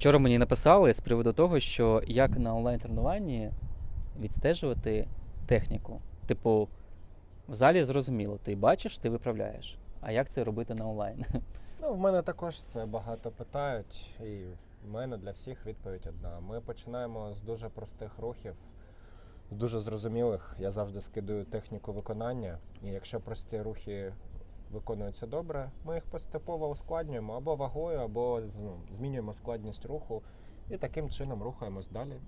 Вчора мені написали з приводу того, що як на онлайн-тренуванні відстежувати техніку. Типу, в залі зрозуміло, ти бачиш, ти виправляєш. А як це робити на онлайн? Ну, в мене також це багато питають, і в мене для всіх відповідь одна. Ми починаємо з дуже простих рухів, з дуже зрозумілих. Я завжди скидую техніку виконання. І якщо прості рухи виконуються добре, ми їх поступово ускладнюємо або вагою, або ну, змінюємо складність руху. І таким чином рухаємось далі.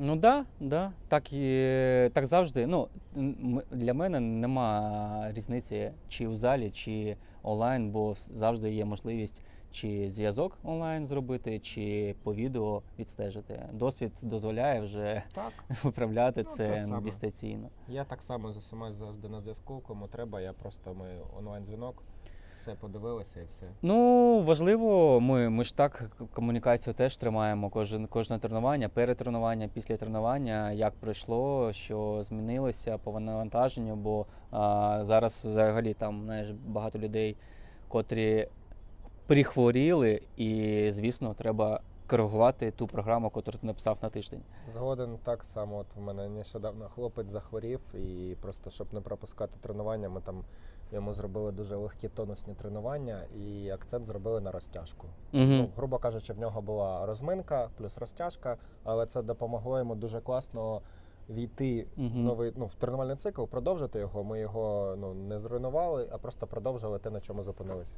Ну да, да. Так, і, так завжди. Ну, для мене нема різниці, чи в залі, чи онлайн, бо завжди є можливість чи зв'язок онлайн зробити, чи по відео відстежити. Досвід дозволяє вже Так. виправляти Ну, це дистанційно. Я так само з усіма завжди на зв'язку, кому треба, я просто ми онлайн-дзвінок, все подивилися і все. Ну, важливо, ми, ми ж так комунікацію теж тримаємо кожен, кожне тренування, перед тренування, після тренування, як пройшло, що змінилося по навантаженню, бо а, зараз взагалі там знаєш, багато людей, котрі прихворіли, і, звісно, треба коригувати ту програму, яку ти написав на тиждень. Згоден так само. От в мене нещодавно хлопець захворів, і просто щоб не пропускати тренування, ми там йому зробили дуже легкі тонусні тренування і акцент зробили на розтяжку. Угу. Ну, грубо кажучи, в нього була розминка плюс розтяжка, але це допомогло йому дуже класно війти в новий ну, в тренувальний цикл, продовжити його. Ми його ну не зруйнували, а просто продовжили те, на чому зупинилися.